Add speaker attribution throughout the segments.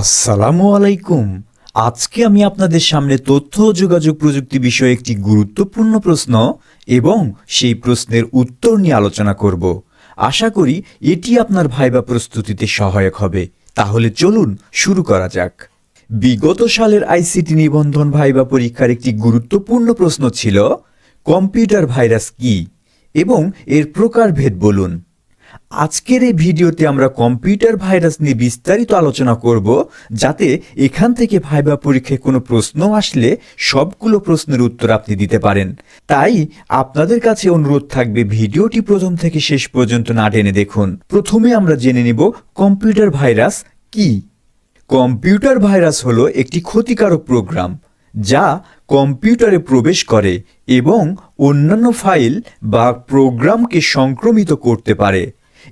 Speaker 1: আসসালামু আলাইকুম। আজকে আমি আপনাদের সামনে তথ্য ও যোগাযোগ প্রযুক্তি বিষয়ে একটি গুরুত্বপূর্ণ প্রশ্ন এবং সেই প্রশ্নের উত্তর নিয়ে আলোচনা করব। আশা করি এটি আপনার ভাইবা প্রস্তুতিতে সহায়ক হবে। তাহলে চলুন শুরু করা যাক। বিগত সালের আইসিটি নিবন্ধন ভাইবা পরীক্ষার একটি গুরুত্বপূর্ণ প্রশ্ন ছিল, কম্পিউটার ভাইরাস কি? এবং এর প্রকারভেদ বলুন। আজকের এই ভিডিওতে আমরা কম্পিউটার ভাইরাস নিয়ে বিস্তারিত আলোচনা করব, যাতে এখান থেকে ভাইবা পরীক্ষায় কোনো প্রশ্ন আসলে সবগুলো প্রশ্নের উত্তর আপনি দিতে পারেন। তাই আপনাদের কাছে অনুরোধ থাকবে ভিডিওটি প্রথম থেকে শেষ পর্যন্ত না টেনে দেখুন। প্রথমে আমরা জেনে নিব কম্পিউটার ভাইরাস কি। কম্পিউটার ভাইরাস হলো একটি ক্ষতিকারক প্রোগ্রাম, যা কম্পিউটারে প্রবেশ করে এবং অন্যান্য ফাইল বা প্রোগ্রামকে সংক্রমিত করতে পারে।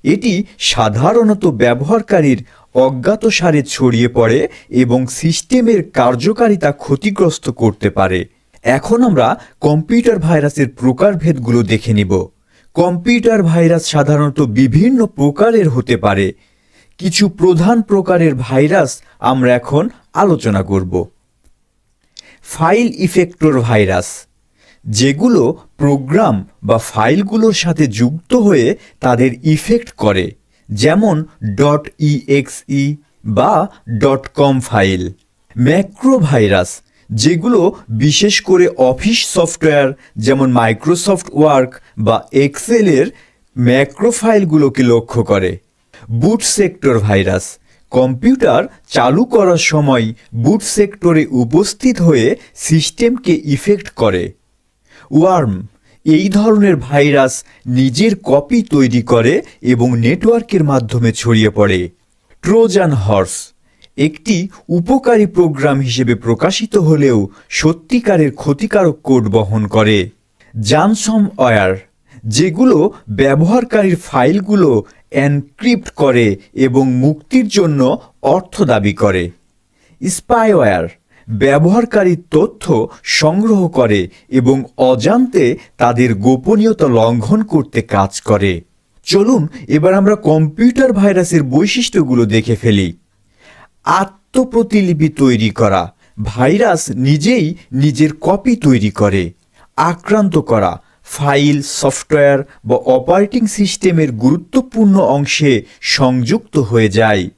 Speaker 1: এটি সাধারণত ব্যবহারকারীর অজ্ঞাতসারে ছড়িয়ে পড়ে এবং সিস্টেমের কার্যকারিতা ক্ষতিগ্রস্ত করতে পারে। এখন আমরা কম্পিউটার ভাইরাসের প্রকারভেদগুলো দেখে নিব। কম্পিউটার ভাইরাস সাধারণত বিভিন্ন প্রকারের হতে পারে। কিছু প্রধান প্রকারের ভাইরাস আমরা এখন আলোচনা করব। File infector virus. যেগুলো প্রোগ্রাম বা ফাইলগুলোর সাথে যুক্ত হয়ে তাদের ইফেক্ট করে, যেমন. ডট ইএক্সই বা. Dot com file. Macro virus যেগুলো বিশেষ করে অফিস সফটওয়্যার, যেমন মাইক্রোসফট ওয়ার্ক বা এক্সেলের ম্যাক্রো ফাইলগুলোকে লক্ষ্য করে। বুট সেক্টর ভাইরাস কম্পিউটার চালু করার সময় বুট সেক্টরে উপস্থিত হয়ে সিস্টেমকে ইফেক্ট করে। ওয়ার্ম। এই ধরনের ভাইরাস নিজের কপি তৈরি করে এবং নেটওয়ার্কের মাধ্যমে ছড়িয়ে পড়ে। ট্রোজান হর্স একটি উপকারী প্রোগ্রাম হিসেবে প্রকাশিত হলেও সত্যিকারের ক্ষতিকারক কোড বহন করে। জানসম ওয়্যার, যেগুলো ব্যবহারকারীর ফাইলগুলো এনক্রিপ্ট করে এবং মুক্তির জন্য অর্থ দাবি করে। স্পাইওয়্যার ব্যবহারকারীর তথ্য সংগ্রহ করে এবং অজান্তে তাদের গোপনীয়তা লঙ্ঘন করতে কাজ করে। চলুন, এবার আমরা কম্পিউটার ভাইরাসের বৈশিষ্ট্যগুলো দেখে ফেলি। আত্মপ্রতিলিপি তৈরি করা। ভাইরাস নিজেই নিজের কপি তৈরি করে। আক্রান্ত করা। ফাইল, সফটওয়্যার বা অপারেটিং সিস্টেমের গুরুত্বপূর্ণ অংশে সংযুক্ত হয়ে যায়।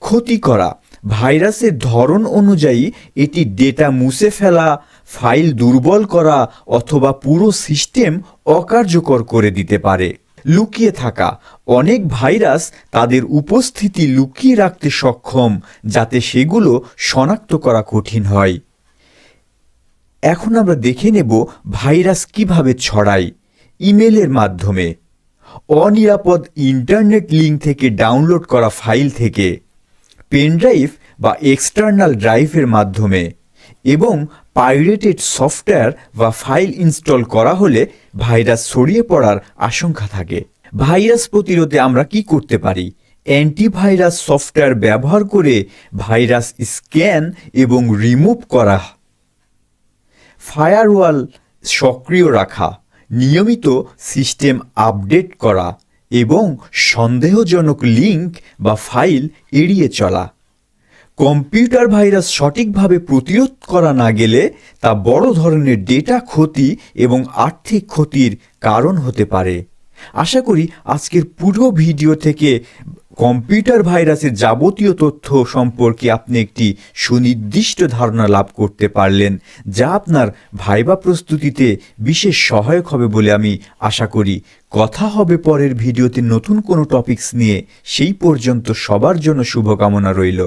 Speaker 1: ক্ষতি করা। ভাইরাসের ধরন অনুযায়ী এটি ডেটা মুছে ফেলা, ফাইল দুর্বল করা অথবা পুরো সিস্টেম অকার্যকর করে দিতে পারে। লুকিয়ে থাকা। অনেক ভাইরাস তাদের উপস্থিতি লুকিয়ে রাখতে সক্ষম, যাতে সেগুলো শনাক্ত করা কঠিন হয়। এখন আমরা দেখে নেব ভাইরাস কীভাবে ছড়ায় ইমেলের মাধ্যমে। অনিরাপদ ইন্টারনেট লিঙ্ক থেকে ডাউনলোড করা ফাইল থেকে। পেনড্রাইভ বা এক্সটার্নাল ড্রাইভের মাধ্যমে এবং পাইরেটেড সফটওয়্যার বা ফাইল ইনস্টল করা হলে ভাইরাস ছড়িয়ে পড়ার আশঙ্কা থাকে। ভাইরাস প্রতিরোধে আমরা কি করতে পারি? অ্যান্টিভাইরাস সফটওয়্যার ব্যবহার করে ভাইরাস স্ক্যান এবং রিমুভ করা। ফায়ারওয়াল সক্রিয় রাখা। নিয়মিত সিস্টেম আপডেট করা। এবং সন্দেহজনক লিঙ্ক বা ফাইল এড়িয়ে চলা। কম্পিউটার ভাইরাস সঠিকভাবে প্রতিরোধ করা না গেলে তা বড় ধরনের ডেটা ক্ষতি এবং আর্থিক ক্ষতির কারণ হতে পারে। আশা করি আজকের পুরো ভিডিও থেকে কম্পিউটার ভাইরাসের যাবতীয় তথ্য সম্পর্কে আপনি একটি সুনির্দিষ্ট ধারণা লাভ করতে পারলেন, যা আপনার ভাইবা প্রস্তুতিতে বিশেষ সহায়ক হবে বলে আমি আশা করি। কথা হবে পরের ভিডিওতে নতুন কোনো টপিকস নিয়ে। সেই পর্যন্ত সবার জন্য শুভকামনা রইল।